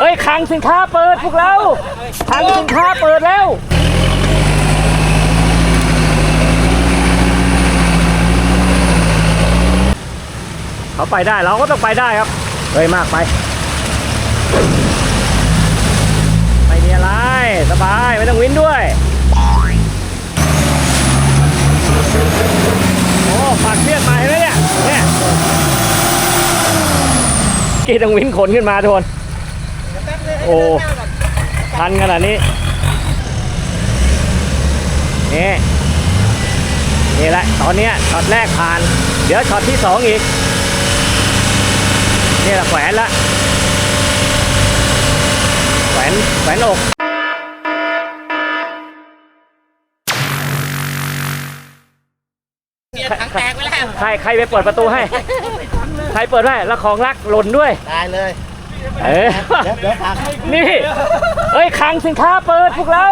เฮ้ยคลังสินค้าเปิดพวกเราคลังสินค้าเปิดแล้ว เขาไปได้เราก็ต้องไปได้ครับเฮ้ยมากไปไม่มีอะไรสบายไม่ต้องวินด้วยโอ้ฝากเครียดมาเห็นไหมเนี่ยเนี่ยกี่ต้องวินขนขึ้นมาทุกคน โอ้ทันขนาดนี้ นี่ นี่แหละ ตอนเนี้ยช็อตแรกผ่าน เดี๋ยวช็อตที่สองอีก นี่แหละแขวนละแขวนแขวนอกเนี่ยถังแตกไปแล้ว ใคร ใครไปเปิดประตูให้ ใครเปิดให้แล้วของรักหล่นด้วย ได้เลย เออเดี๋ยวเดี๋ยวผักนี่เฮ้ยคลังสินค้าเปิดพวกเรา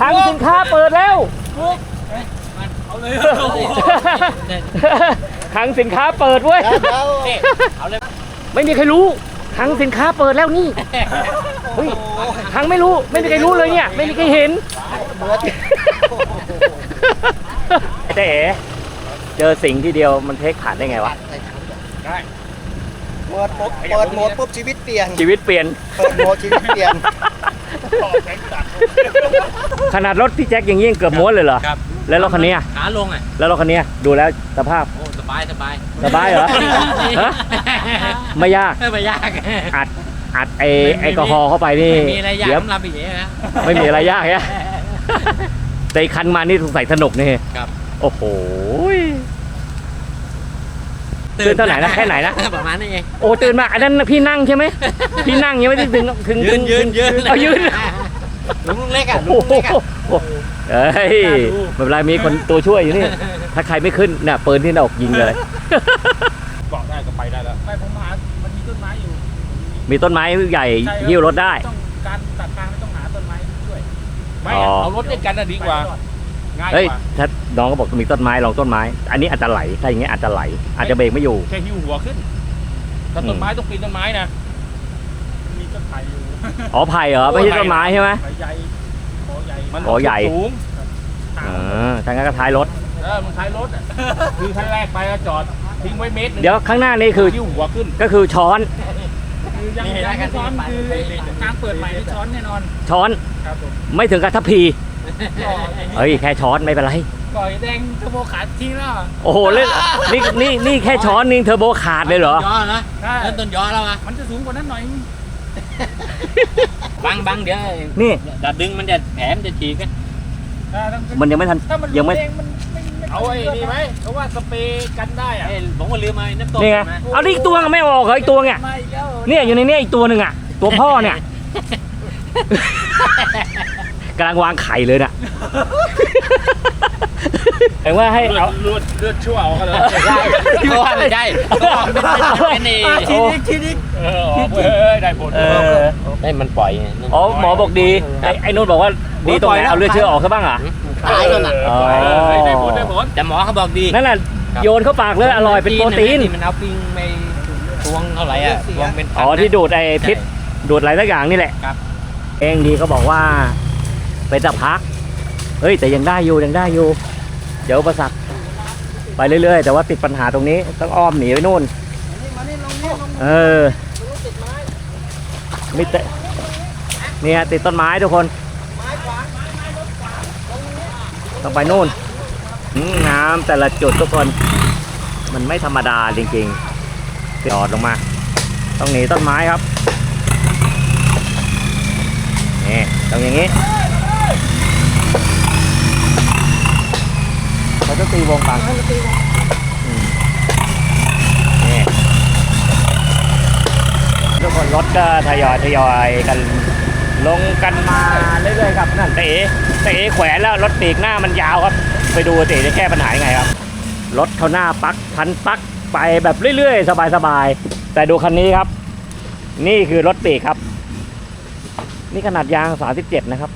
คลังสินค้าเปิดแล้วคลังสินค้าเปิดเว้ยเดี๋ยวเดี๋ยวเอาเลยไม่มีใครรู้คลังสินค้าเปิดแล้วนี่เฮ้ยคลังไม่รู้ไม่มีใครรู้เลยเนี่ย ไม่มีใครเห็นเจ๊เอ๋เจอสิ่งที่เดียวมันเทคผ่านได้ไงวะ เปิดปุ๊บเปิดโหมดปุ๊บชีวิตเปลี่ยนชีวิตเปลี่ยน เปิดโหมดชีวิตเปลี่ยนขนาดรถพี่แจ็คอย่างนี้ยังเกือบม้วนเลยเหรอ ครับแล้วรถคันนี้อะขาลงอะแล้วรถคันนี้อะดูแล้วสภาพโอ้สบายสบายสบายเหรอฮะไม่ยาก ไม่ยากอัดอัดไอแอลกอฮอล์เข้าไปนี่ไม่มีอะไรยากเดี๋ยวสำหรับอีกนะไม่มีอะไรยากเนี่ยแต่อีกคันมานี่สงสัยสนุกนี่ครับ โอ้โห ตื่นเท่าไหร่นะแค่ไหนนะ ประมาณนี้เองโอ้ตื่นมาอันนั้นพี่นั่งใช่ไหมพี่นั่งยังไม่ได้ถึงถึงยืถึนงยืนยืนเอายืนลุงลุงเล็กอะลุโอ้งโหเล็กอะ เอ้ยไม่เป็นไรมีคนตัวช่วยอยู่นี่ ถ้าใครไม่ขึ้นเนี่ยปืนที่หน้าอกยิงเลย เกาะได้ก็ไปได้แล้วไม่ผมหา มันมีต้นไม้อยู่มีต้นไม้ใหญ่ใช่ครับหิ้วรถได้ ต้องการตัดทางไม่ต้องหาต้นไม้ช่วยไม่อ๋อ เอารถด้วยกันน่ะดีกว่า ง่ายกเฮ้ยว่าถ้าน้องก็บอกมีต้นไม้ลองต้นไม้ อันนี้อาจจะไหลถ้าอย่างเงี้ยอาจจะไหล อาจจะเบรกไม่อยู่ แค่หิ้วหัวขึ้นถ้าอืมต้นไม้ต้องปีนต้นไม้นะมีต้นไผ่อยู่อ๋อไผ่เหรอไม่ใช่ต้นไม้ใช่ไหม ไผ่ใหญ่ขอใหญ่มันขอใหญ่ สูงเออทางนั้นก็ท้ายรถ เออมันท้ายรถอะคือท้ายแรกไปก็จอดทิ้งไว้เมตรหนึงเดี๋ยวข้างหน้านี่คือ หิ้วหัวขึ้น ก็คือช้อน คือยังยังไม่ช้อนคือทางเปิดใหม่ที่ช้อนแน่นอนช้อน ครับผม ไม่ถึงกับทัพพี เฮ้ยแค่ช้อนไม่เป็นไรก่อยแดงเทอร์โบขาดทิ้งแล้ว โอ้โหเล่นนี่นี่นี่แค่ช้อนนี่เทอร์โบขาดเลยเหรอย่อนะใช่ เริ่มต้นย่อแล้วอะมันจะสูงกว่านั้นหน่อย บังบังเดี๋ยวนี่ดัดดึงมันจะแผลมนจะฉีกกันมันยังไม่ทันถ้ามันยังไม่แดมันไม่ไม่เอาไอ้นี่ไหมเพราะว่าสเปรย์กันได้อะเอ้ยผมก็ลืมมาน้ำตกนี่ไงมาเอาดิอีกตัวไม่ออกเหรออีกตัวเนี่ยไม่แล้วเนี่ยอยู่ในเนี้ยอีกตัวหนึ่งอะตัวพ่อเนี่ย กำลังวางไข่เลยน่ะเห็นว่าให้เลือเอาดเลือดเลือดชั่วเอากันเลยใช่เพราะว่าไม่ใช่เพราะว่ามันเป็นเอโอ้เออออกเว้ยได้ผลเออได้มันปล่อยไงอ๋อหมอบอกดี ไอ้ไอ้นุ่นบอกว่าดีตรงไหนเอาเลือดเชื้อออกซะบ้างอะตายแล้วน่ะอ๋อเฮ้ยได้ผลได้ผล แต่หมอเขาบอกดีนั่นน่ะโยนเข้าปากเลยอร่อยเป็นโปรตีน มันเอาปิงไปตวงเท่าไหร่อะตวงเป็นพันอ๋อที่ดูดไอ้พิษ ดูดอะไรสักอย่างนี่แหละครับ เองดีเขาบอกว่า เป็นตะพัก เฮ้ยแต่ยังได้อยู่ยังได้อยู่ เดี๋ยวอุประสักไปเรื่อยๆ แต่ว่าติดปัญหาตรงนี้ต้องอ้อมหนีไปนู่นเออมิเตเนี่ยติดต้นไม้ทุกคนต้องไปนู่นน้ำแต่ละจุดทุกคน มันไม่ธรรมดาจริงๆจอดลงมาต้องหนีต้นไม้ครับนี่ต้องอย่างนี้ เขาจะตีวงปังนี่ทุกคนรถก็ทยอยทยอยกัน ลงกันมาเรื่อยๆครับนั่นเต๋เต๋แขวนแล้วรถปีกหน้ามันยาวครับ ไปดูเต๋จะแก้ปัญหายังไงครับ รถเขาหน้าปักพันปักไปแบบเรื่อยๆ สบายๆ แต่ดูคันนี้ครับ นี่คือรถปีกครับ นี่ขนาดยาง 37 นะครับ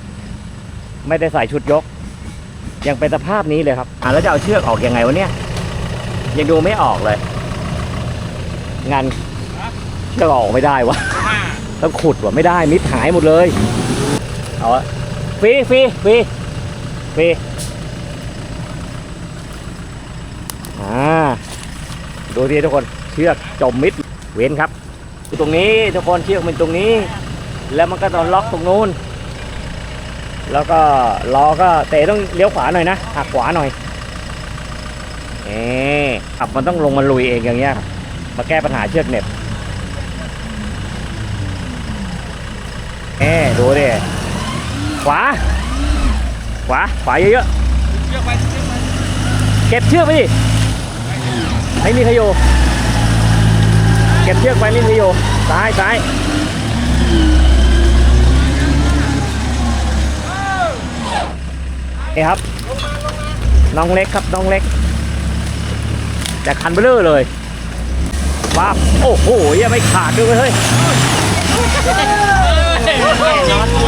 ไม่ได้ใส่ชุดยก ยังเป็นสภาพนี้เลยครับอะแล้วจะเอาเชือกออกยังไงวะเนี่ย ยังดูไม่ออกเลย งานเชือกออกไม่ได้วะห้าต้องขุดว่ะไม่ได้มิดหายหมดเลยเอาอะฟรีฟรีฟรีฟรีอ่าดูดิทุกคนเชือกจมมิดเว้นครับอยู่ตรงนี้ทุกคนเชือกมันตรงนี้ แล้วมันก็ต้องล็อกตรงนู้น แล้วก็ล้อก็เตะต้องเลี้ยวขวาหน่อยนะหักขวาหน่อยเอ๊ขับมันต้องลงมาลุยเองอย่างเงี้ยมาแก้ปัญหาเชือกเหน็บเอ๊ดูดิขวา ขวา ขวาเยอะๆเก็บเชือกไปดิไม่มีขยโย เก็บเชือกไปไม่มีขยโยซ้ายซ้าย นี่ครับ น้องเล็กครับน้องเล็ก แต่คันเบลอเลยว้าบโอ้โหยังไม่ขาดด้วยเว้ยเฮ้ย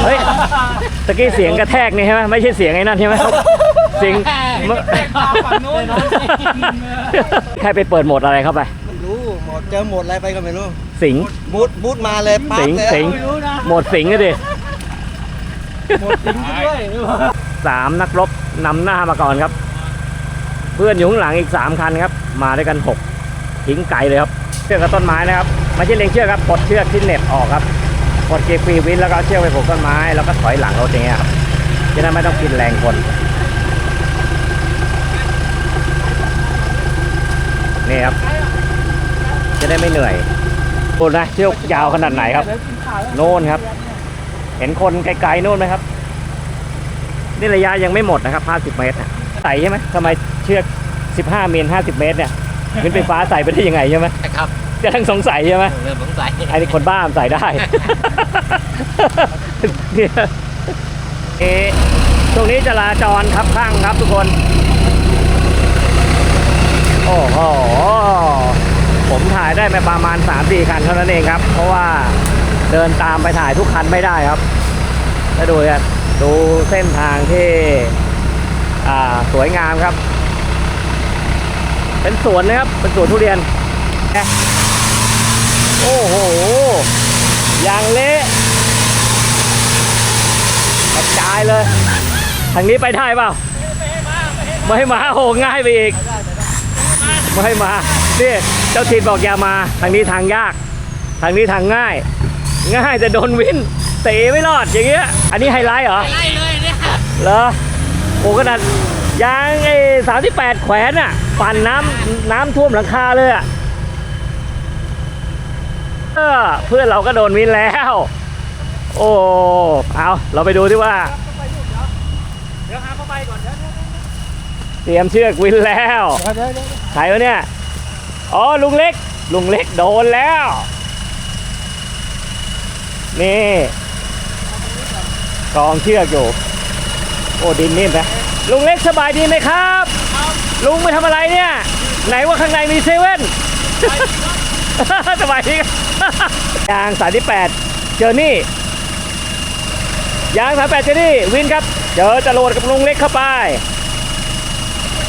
เฮ้ยตะกี้เสียงกระแทกนี่ใช่ไหมไม่ใช่เสียงไอ้นั่นใช่ไหมเสียงเมื่อฝั่งโน้นใครไปเปิดโหมดอะไรเข้าไปไม่รู้หมดเจอหมดอะไรไปก็ไม่รู้ สิงบูทบูทมาเลยปั๊บสิงเลยสิงไม่รู้นะโหมดสิงก็ดิหมดทิ้งไปด้วย สามนักรบนำหน้ามาก่อนครับ เพื่อนอยู่ข้างหลังอีกสามคันครับ มาด้วยกันหกทิ้งไกลเลยครับเชือกกับต้นไม้นะครับไม่ใช่เลงเชือกครับปลดเชือกที่เหน็บออกครับปลดเกียร์ฟรีวินแล้วก็เอาเชือกไปผูกต้นไม้แล้วก็ถอยหลังรถอย่างเงี้ยครับจะได้ไม่ต้องกินแรงคนนี่ครับ จะได้ไม่เหนื่อยโอ้นะเชือกยาวขนาดไหนครับ โน่นครับ เห็นคนไกลๆโน่นไหมครับ นี่ระยะยังไม่หมดนะครับ 50 เมตรนะใส่ใช่ไหมทำไมเชือก 15 เมตร 50 เมตรเนี่ยขึ้นไฟฟ้าใส่ไปได้ยังไงใช่ไหมครับจะทั้งสงสัยใช่ไหมเริ่มสงสัยไอ้นี่คนบ้ามันใส่ได้เนี่ยเอะช่วงนี้จราจรครับข้างครับทุกคน โอ้โหผมถ่ายได้ไปประมาณ3-4คันเท่านั้นเองครับ เพราะว่าเดินตามไปถ่ายทุกคันไม่ได้ครับแล้วดูครับ ดูเส้นทางที่สวยงามครับ เป็นสวนนะครับ เป็นสวนทุเรียน โอ้โหอย่างเละกระจายเลย ทางนี้ไปได้เปล่า ไม่ให้มาโอ้ง่ายไปอีก ไม่ให้มา นี่ เจ้าถิ่นบอกอย่ามา ทางนี้ทางยาก ทางนี้ทางง่าย ง่ายแต่โดนวิน เตะไม่รอดอย่างเงี้ย อันนี้ไฮไลท์เหรอ ไล่เลยเนี่ยเหรอโอ้ขนาดยางไอ้สามที่แปดแขวนอะปั่นน้ำน้ำท่วมหลังคาเลยอะเออเพื่อนเราก็โดนวินแล้ว โอ้เอาเราไปดูที่ว่า เดี๋ยวหาเข้าไปก่อนเดี๋ยวเดี๋ยวเตรียมเชือกวินแล้วเดี๋ยวเดี๋ยวเดี๋ยวใครวะเนี่ย อ๋อลุงเล็ก ลุงเล็กโดนแล้ว นี่ กองเชือกอยู่ โอ้ดินนิ่มนะลุงเล็กสบายดีไหมครับ ลุงไปทำอะไรเนี่ย ไหนว่าข้างในมีเซเว่น สบายดีครับยางสายที่แปดเจอนี่ ยางสายแปดเจอนี่ วินครับ เจอจรวดกับลุงเล็กเข้าไป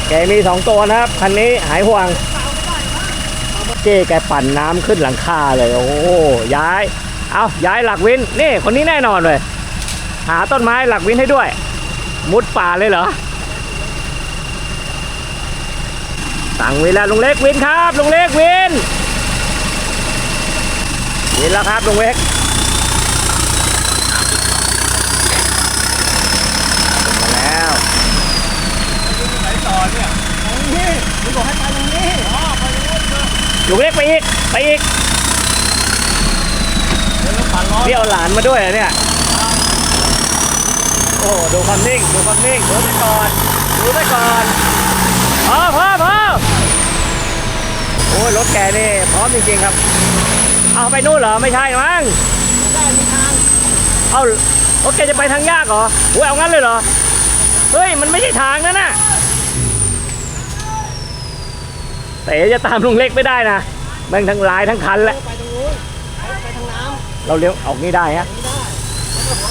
แกมีสองตัวนะครับ คันนี้หายห่วง เจ้แกปั่นน้ำขึ้นหลังคาเลย โอ้โหย้าย เอาย้ายหลักวิน นี่ คนนี้แน่นอนเลย หาต้นไม้หลักวินให้ด้วย มุดป่าเลยเหรอสั่งวินแล้วลุงเล็กวินครับลุงเล็กวินวินแล้วครับลุงเล็กมาแล้วลุงเล็กไปอีกไปอีกนี่เอาหลานมาด้วยเหรอเนี่ย โอ้โหดูความนิ่ง ดูความนิ่ง ดูไปก่อน ดูไปก่อนพอพอพอโอ้ยรถแกนี่พร้อมจริงๆครับ เอาไปนู่นเหรอ ไม่ใช่มั้งเอารถแกจะไปทางยากเหรอโอ้ยเอางั้นเลยเหรอ เฮ้ย มันไม่ใช่ทางนั่นน่ะเต๋จะตามลุงเล็กไม่ได้นะแม่งทั้งลายทั้งคันแหละไปตรงนู้นไปไปทางน้เราเลี้ยวออกนี่ได้ฮะ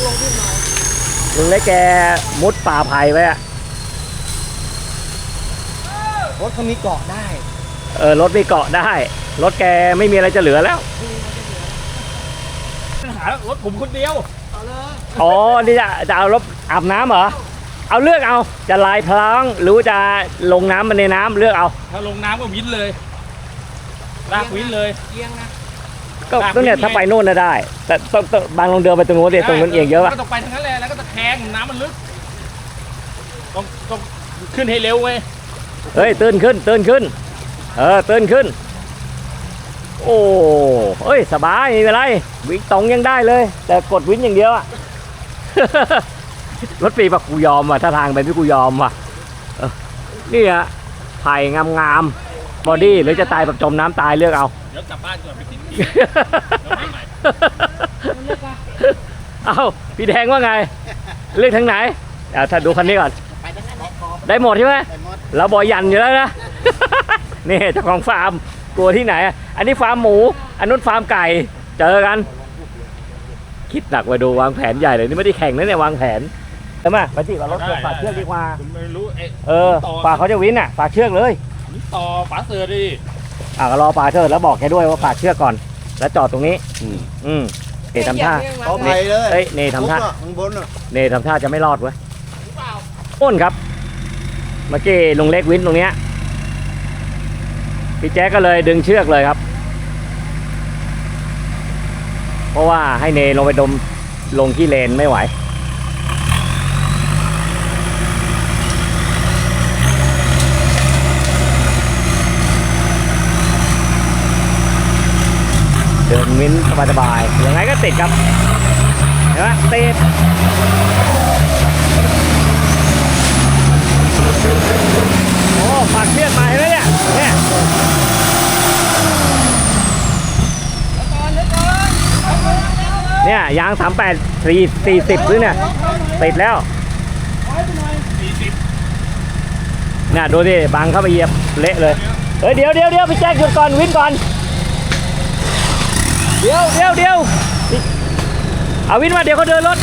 ลุง เล็กแกมุดป่าไผ่ไปอะำรถเขามีเกาะได้เออรถไม่เกาะได้ รถแกไม่มีอะไรจะเหลือแล้วหารถผมคนเดียวอ๋อ นี่จะจะเอารถอาบน้ำเหรอ เอาเลือกเอา จะลายพลางหรือว่าจะลงน้ำมันในน้ำเลือกเอา ถ้าลงน้ำก็วินเลย ลากวินเลยก็ลา กต้องเนี่ยวิ่งไงถ้าไปโน่นน่ะได้ แต่ต้องต้องบางลงเดินไปตรงโน้นเดี๋ยวตรงนั้นเอียงเยอะป่ะก็ต้องไปทางนั้นแหละแล้วก็ตะแคงน้ำมันลึกต้องต้องขึ้นให้เร็วไงเฮ้ยตื่นขึ้นตื่นขึ้น เออตื่นขึ้น โอ้เอ้ยสบายไม่เป็นไรวิ่งตรงยังได้เลย แต่กดวิ่งอย่างเดียวอะรถปีบอกกูยอมว่ะถ้าทางไปพี่กูยอมว่ะเออนี่ฮะไผ่งามๆ บอดี้หรือจะตายแบบจมน้ำตายเลือกเอา เดี๋ยวกลับบ้านก่อนไปกินที่เอาพี่แดงว่าไง เลือกทางไหนเอาถ้าดูคันนี้ก่อนได้หมดใช่ไหมเราบอยยันอยู่แล้วนะ นี่เจ้าของฟาร์มกลัวที่ไหนอะอันนี้ฟาร์มหมู อันนู้นฟาร์มไก่ เจอกัน คิดหนักไปดูวางแผนใหญ่เลยนี่ไม่ได้แข่งนะเนี่ยวางแผนใช่ไหมไปที่เอารถเชือกฝากเชือกดีกว่า ผมไม่รู้เอ๊ะ เออฝากเขาจะวินอะฝากเชือกเลย ต่อฝาเสือดิอะก็รอฝากเชือกแล้วบอกแกด้วยว่าฝากเชือกก่อน แล้วจอดตรงนี้ อืม อืมเอ๋ทำท่า เอาไปเลยเอ้ยเนทำท่าปุ๊บอะข้างบนอะเนทำท่าจะไม่รอดเว้ยอ้นครับ เมื่อกี้ลุงเล็กวินตรงเนี้ย พี่แจ๊กก็เลยดึงเชือกเลยครับ เพราะว่าให้เนลงไปดมลงที่เลนไม่ไหว เดินวินสบายๆยังไงก็ติดครับ เห็นไหมติดโอ้ฝากเชือกมาเห็นไหมเนี่ยเนี่ยเนี่ยยางสามแปดสี่สี่สิบหรือเนี่ยติดแล้วเนี่ยดูดิบังเข้าไปเหยียบเละเลยเฮ้ยเดี๋ยวเดี๋ยวเดี๋ยวพี่แจ็คหยุดก่อนวินก่อน เดี๋ยวเดี๋ยวเดี๋ยวเอาวินมาเดี๋ยวเขาเดินรถ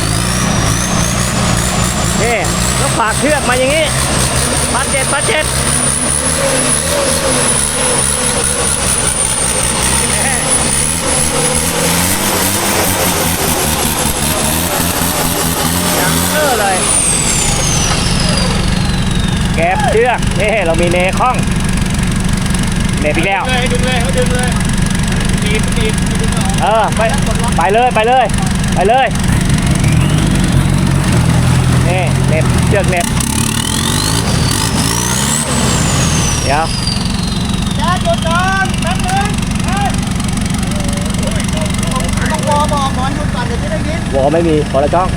นี่แล้วฝากเชือกมาอย่างนี้พันเจ็ดพันเจ็ดยังเออเลยแก็บเชือกนี่เรามีเนคล้องเนบอีกแล้วเลยดึงเลยเขาดึงเลย ตีบตีบเออไปไปเลยไปเลยไปเลยนี่เน็บเชือกเน็บเดี๋ยวแจ๊คหยุดก่อนแป๊บนึงเฮ้ยต้องวอบอกก่อนหยุดก่อนเดี๋ยวจะได้ยินวอไม่มีพอละจ้อง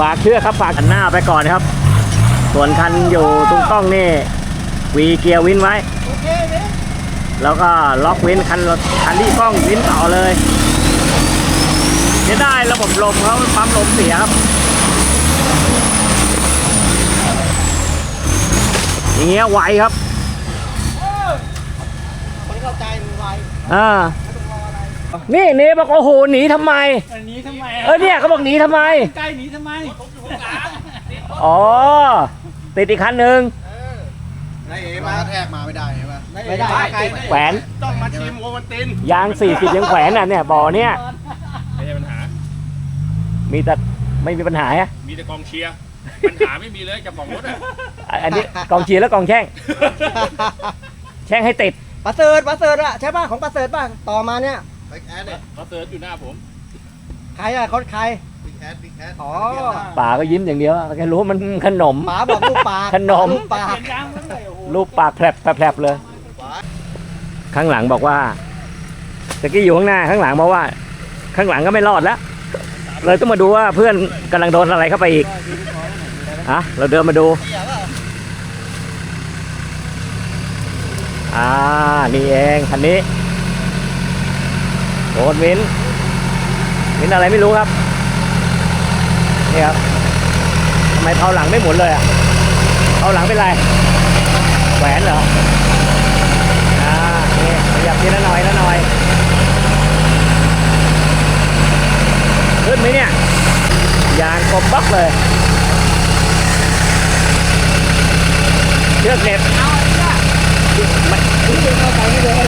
ฝากเชือกครับฝากคันหน้าไปก่อนครับ ส่วนคันอยู่ตรงกล้องนี่วีเกียร์วินไว้โอเคเนี่ยแล้วก็ล็อกวินคันคันที่กล้องวินต่อเลยจะได้ระบบลมเขาปั๊มลมเสียครับอย่างเงี้ยไวครับคนเข้าใจมึงไวอ่า นี่เนบอกโอ้โหหนีทำไม อันนี้ทำไมเออเนี่ยเขาบอกหนีทำไม ใกล้หนีทำไมอ๋อติดอีกคันหนึ่งนายเอ๋มาแทกมาไม่ได้ใช่ไหมไม่ได้ไกลแขวนต้องมาชิมโอวันตินยาง40ยังแขวนอะเนี่ยบ่อเนี่ยไม่ใช่ปัญหา มีแต่ไม่มีปัญหาอะมีแต่กองเชียร์ปัญหาไม่มีเลยเจับของรถอะอะอันนี้กองเชียร์แล้วกองแช่ง แช่งให้ติดประเสริฐประเสริฐอะใช่ป่ะของประเสริฐป่ะต่อมาเนี่ย บิ๊กแอดเนี่ยเขาเซิร์ชอยู่หน้าผมใครอะคนใคร บิ๊กแอดบิ๊กแอดอ๋อ ป่าก็ยิ้มอย่างเดียวอะแค่รู้ว่ามันขนม ป๋าบอกลูกปากขนม ลูกปากรูปปากแผลบแผลบเลย ข้างหลังบอกว่าตะกี้อยู่ข้างหน้าข้างหลังบอกว่า ข้างหลังก็ไม่รอดแล้ว เลยต้องมาดูว่าเพื่อนกำลังโดนอะไรเข้าไปอีกฮะเราเดินมาดู อ่า นี่เองคันนี้ โอ้มินมินอะไรไม่รู้ครับ นี่ครับทำไมเท้าหลังไม่หมุนเลยอะเท้าหลังเป็นไร แหวนเหรอ อ่านี่ขยับทีละหน่อยละหน่อย ขึ้นไหมเนี่ย ยางกลมบักเลย เชือกเน็ดเรื่องไปไปไปไบ